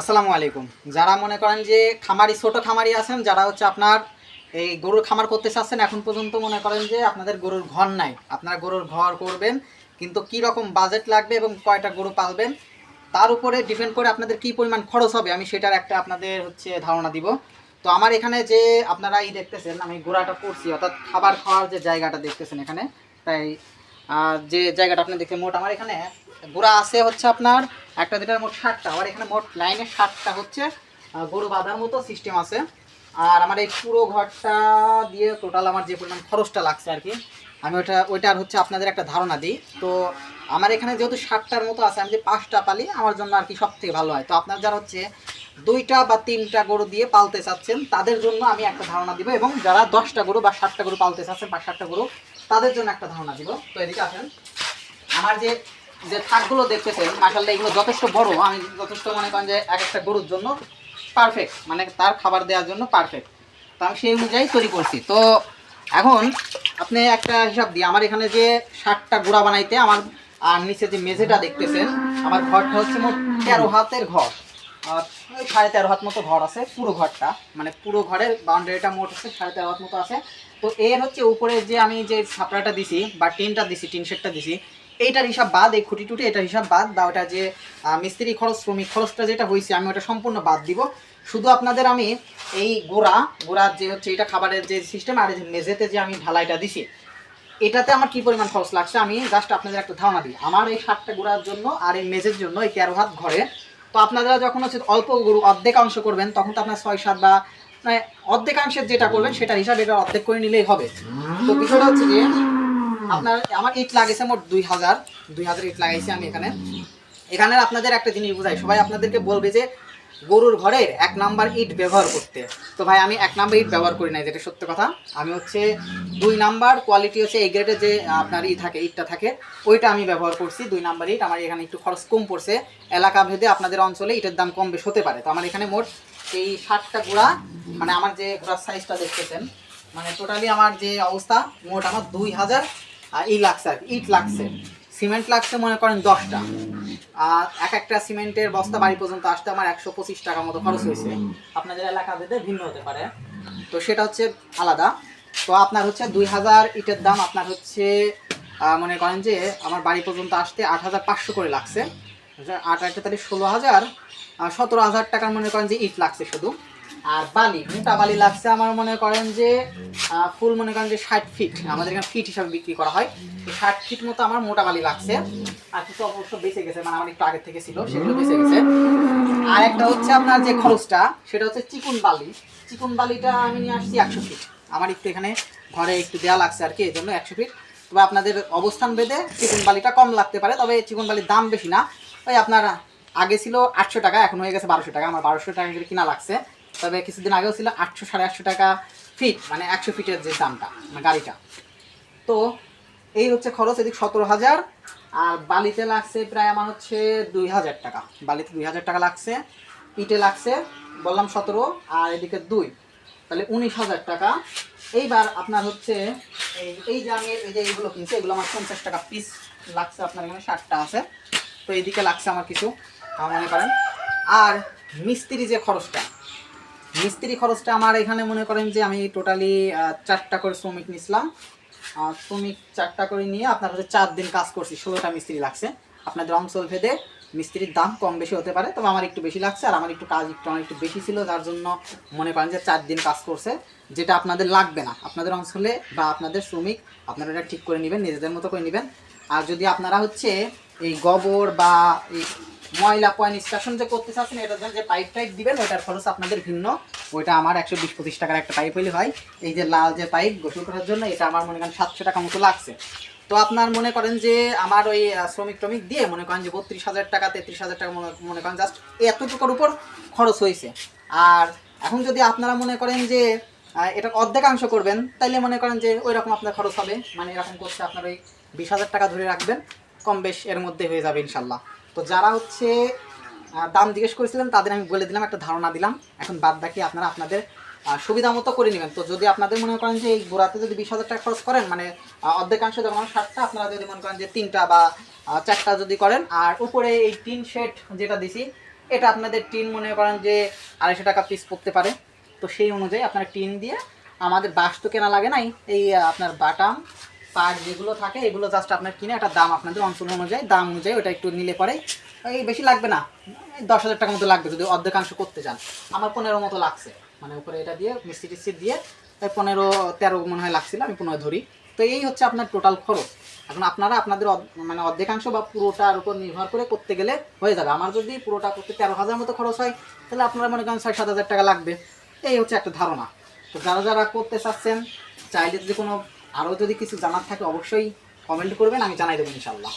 আসসালামু আলাইকুম। যারা মনে করেন যে খামারি ছোট খামারি আছেন যারা হচ্ছে আপনার এই গরুর খামার করতে চাচ্ছেন এখন পর্যন্ত মনে করেন যে আপনাদের গরুর ঘর নাই। আপনারা গরুর ঘর করবেন কিন্তু কি রকম বাজেট লাগবে এবং কয়টা গরু পালবেন তার উপরে ডিপেন্ড করে আপনাদের কি পরিমাণ খরচ হবে আমি সেটার একটা আপনাদের হচ্ছে ধারণা দিব। তো আমার এখানে যে আপনারা এই দেখতেছেন আমি গোড়াটা করছি অর্থাৎ খাবার খাওয়ার যে জায়গাটা দেখতেছেন এখানে আহ, যে জায়গাটা আপনি দেখে মোট আমার এখানে গোড়া আছে হচ্ছে আপনার একটা দুটার মোট ষাটটা আমার এখানে মোট লাইনে ষাটটা হচ্ছে গরু বাঁধার মতো সিস্টেম আছে। আর আমার এই পুরো ঘরটা দিয়ে টোটাল আমার যে পরিমাণ খরচটা লাগছে আর কি, আমি ওটা, ওইটার হচ্ছে আপনাদের একটা ধারণা দিই। তো আমার এখানে যেহেতু ষাটটার মতো আছে, আমি যে পাঁচটা পালি, আমার জন্য আর কি সব থেকে ভালো হয়। তো আপনার যারা হচ্ছে দুইটা বা তিনটা গরু দিয়ে পালতে চাচ্ছেন, তাদের জন্য আমি একটা ধারণা দিব, এবং যারা দশটা গরু বা ষাটটা গরু পালতে চাচ্ছেন বা ষাটটা গরু তাদের জন্য একটা ধারণা দিব। তো এদিকে আসেন। আমার যে যে থাকগুলো দেখতেছেন মাসাল্লাহ এগুলো যথেষ্ট বড়। আমি যথেষ্ট মনে করেন যে এক একটা গরুর জন্য পারফেক্ট মানে তার খাবার দেওয়ার জন্য পারফেক্ট তো আমি সেই অনুযায়ী তৈরি করছি। তো এখন আপনি একটা হিসাব দিই। আমার এখানে যে ষাটটা গুঁড়া বানাইতে আমার, আর নিচে যে মেঝেটা দেখতেছেন, আমার ঘরটা হচ্ছে মোট তেরো হাতের ঘর। সাড়ে তেরো হাত মতো ঘর আছে, পুরো ঘরটা। মানে পুরো ঘরের বাউন্ডারিটা মোট হচ্ছে সাড়ে তেরো হাত মতো আছে। তো এর হচ্ছে উপরে যে আমি যে ছাপড়াটা দিছি বা টিনটা দিছি, টিন শেডটা দিছি, এইটার হিসাব বাদ, এই খুঁটি টুটি এটার হিসাব বাদ, বা ওটা যে মিস্ত্রি খরচ, শ্রমিক খরচটা যেটা হয়েছে আমি ওটা সম্পূর্ণ বাদ দিব। শুধু আপনাদের আমি এই গোড়া গোড়ার যে হচ্ছে এটা খাবারের যে সিস্টেম আর মেঝেতে যে আমি ঢালাইটা দিছি, এটাতে আমার কি পরিমাণ খরচ লাগছে আমি জাস্ট আপনাদের একটা ধারণা দিই। আমার এই সাতটা গোড়ার জন্য আর এই মেঝের জন্য এই তেরো হাত ঘরে, তো আপনারা যখন হচ্ছে অল্প গরু অর্ধেক অংশ করবেন, তখন তো আপনার ছয়, সাত বা মানে অর্ধেকাংশের যেটা করবেন সেটার হিসাবে এটা অর্ধেক করে নিলেই হবে। তো বিষয়টা হচ্ছে যে, আপনার আমার ইট লাগেছে মোট দুই হাজার দুই হাজার ইট লাগাইছি আমি এখানে। এখানে আপনাদের একটা জিনিস বোঝাই, সবাই আপনাদেরকে বলবে যে গরুর ঘরের এক নাম্বার ইট ব্যবহার করতে। তো ভাই, আমি এক নাম্বার ইট ব্যবহার করি নাই, যেটা সত্য কথা। আমি হচ্ছে দুই নাম্বার কোয়ালিটি হচ্ছে এই গ্রেডের যে আপনার ই থাকে, ইটটা থাকে, ওইটা আমি ব্যবহার করছি, দুই নাম্বার ইট। আমার এখানে একটু খরচ কম পড়ছে। এলাকা ভেদে আপনাদের অঞ্চলে ইটের দাম কম বেশ হতে পারে। তো আমার এখানে মোট এই ষাটটা গুঁড়া মানে আমার যে ঘোড়ার সাইজটা দেখতেছেন মানে টোটালি আমার যে অবস্থা, মোট আমার দুই হাজার ই লাগছে আর ইট লাগছে সিমেন্ট লাগছে মনে করেন দশটা। আর এক একটা সিমেন্টের বস্তা বাড়ি পর্যন্ত আসতে আমার একশো পঁচিশ টাকা মতো খরচ হয়েছে। আপনাদের এলাকা ভেদে ভিন্ন হতে পারে। তো সেটা হচ্ছে আলাদা। তো আপনার হচ্ছে দুই হাজার ইটের দাম আপনার হচ্ছে মনে করেন যে আমার বাড়ি পর্যন্ত আসতে আট হাজার পাঁচশো করে লাগছে টাকার মনে করেন যে ইট লাগছে শুধু। আর বালি, মোটা বালি লাগছে আমার মনে করেন যে ফুল মনে করেন যে ষাট ফিট আমাদের এখানে ফিট হিসাবে বিক্রি করা হয়। ষাট ফিট মতো আমার মোটা বালি লাগছে। আর কিছু অবশ্য বেঁচে গেছে মানে আমার একটু আগে থেকে ছিল, সেগুলো বেঁচে গেছে। আর একটা হচ্ছে আপনার যে খরচটা, সেটা হচ্ছে চিকুন বালি। চিকুন বালিটা আমি নিয়ে আসছি একশো ফিট আমার একটু এখানে ঘরে একটু দেওয়া লাগছে আর কি, এই জন্য একশো ফিট তবে আপনাদের অবস্থান বেঁধে চিকুন বালিটা কম লাগতে পারে, তবে চিকুন বালির দাম বেশি না। ওই আপনার, আগে ছিল আটশো টাকা, এখন হয়ে গেছে বারোশো টাকা। আমার বারোশো টাকা করে কিনা লাগছে। তবে কিছুদিন আগেও ছিল আটশো, সাড়ে আটশো টাকা ফিট মানে একশো ফিটের যে দামটা মানে গাড়িটা। তো এই হচ্ছে খরচ, এদিক সতেরো হাজার, আর বালিতে লাগছে প্রায় আমার হচ্ছে দুই হাজার টাকা। বালিতে দুই হাজার টাকা লাগছে ইটে লাগছে, বললাম সতেরো, আর এদিকে দুই। তাহলে উনিশ হাজার টাকা। এইবার আপনার হচ্ছে, এই এই আমি, এই যে এইগুলো কিনছি, এগুলো আমার পঞ্চাশ টাকা পিস লাগছে, আপনার এখানে ষাটটা আছে। তো এদিকে লাগছে আমার কিছু মনে করেন। আর মিস্ত্রি যে খরচটা, মিস্ত্রি খরচটা আমার এখানে মনে করেন যে আমি টোটালি চারটা করে শ্রমিক নিছিলাম। শ্রমিক চারটা করে নিয়ে আপনার হচ্ছে চার দিন কাজ করছি, ষোলোটা মিস্ত্রি লাগছে। আপনাদের অঞ্চল ভেদে মিস্ত্রির দাম কম বেশি হতে পারে, তবে আমার একটু বেশি লাগছে, আর আমার একটু কাজ একটু আমার একটু বেশি ছিল, যার জন্য মনে করেন যে চার দিন কাজ করছে, যেটা আপনাদের লাগবে না। আপনাদের অঞ্চলে বা আপনাদের শ্রমিক আপনারা এটা ঠিক করে নেবেন, নিজেদের মতো করে নেবেন। আর যদি আপনারা হচ্ছে এই গোবর বা এই ময়লা পয়েন্ট স্টেশন যে করতে চাচ্ছেন এটার জন্য যে পাইপ টাইপ দিবেন, ওইটার খরচ আপনাদের ভিন্ন। ওইটা আমার একশো বিশ পঁচিশ টাকার একটা পাইপ হলে হয়। এই যে লাল যে পাইপ গোসল করার জন্য, এটা আমার মনে করেন সাতশো টাকা মতো লাগছে। তো আপনার মনে করেন যে আমার ওই শ্রমিক টমিক দিয়ে মনে করেন যে বত্রিশ হাজার টাকা, তেত্রিশ হাজার টাকা মনে- মনে করেন জাস্ট এতটুকুর উপর খরচ হয়েছে আর এখন যদি আপনারা মনে করেন যে এটা অর্ধেকাংশ করবেন, তাইলে মনে করেন যে ওই রকম আপনার খরচ হবে। মানে এরকম করছে আপনার ওই বিশ হাজার টাকা ধরে রাখবেন। কম বেশ এর মধ্যে হয়ে যাবে ইনশাল্লাহ তো যারা হচ্ছে দাম জিজ্ঞেস করেছিলেন, তাদের আমি বলে দিলাম, একটা ধারণা দিলাম। এখন বাদ বাকি আপনারা আপনাদের সুবিধা মতো করে নেবেন। তো যদি আপনাদের মনে করেন যে এই গোড়াতে যদি বিশ হাজার টাকা খরচ করেন মানে অর্ধেকাংশ যেমন ষাটটা আপনারা যদি মনে করেন যে তিনটা বা চারটা যদি করেন, আর উপরে এই টিন শেড যেটা দিছি, এটা আপনাদের টিন মনে করেন যে আড়াইশো টাকা পিস পড়তে পারে। তো সেই অনুযায়ী আপনারা টিন দিয়ে আমাদের বাঁশ তো কেনা লাগে নাই, এই আপনার বাটাম পাট যেগুলো থাকে, এগুলো জাস্ট আপনার কিনে একটা দাম আপনাদের অঞ্চল অনুযায়ী, দাম অনুযায়ী ওটা একটু নিলে পরে, এই বেশি লাগবে না। দশ হাজার টাকার মতো লাগবে যদি অর্ধেকাংশ করতে চান। আমার পনেরো মতো লাগছে। মানে উপরে এটা দিয়ে, মিষ্টি টিস্টি দিয়ে পনেরো, তেরো মনে হয় লাগছিল, আমি পনেরো ধরি। তো এই হচ্ছে আপনার টোটাল খরচ। এখন আপনারা আপনাদের মানে অর্ধেকাংশ বা পুরোটার উপর নির্ভর করে করতে গেলে হয়ে যাবে। আমার যদি পুরোটা করতে তেরো হাজার মতো খরচ হয়, তাহলে আপনারা মনে করেন ছয় সাত হাজার টাকা লাগবে। এই হচ্ছে একটা ধারণা। তো যারা যারা করতে চাচ্ছেন, চাইলে যদি কোনো আরও যদি কিছু জানার থাকে অবশ্যই কমেন্ট করবেন আমি জানাই দেবো ইনশাল্লাহ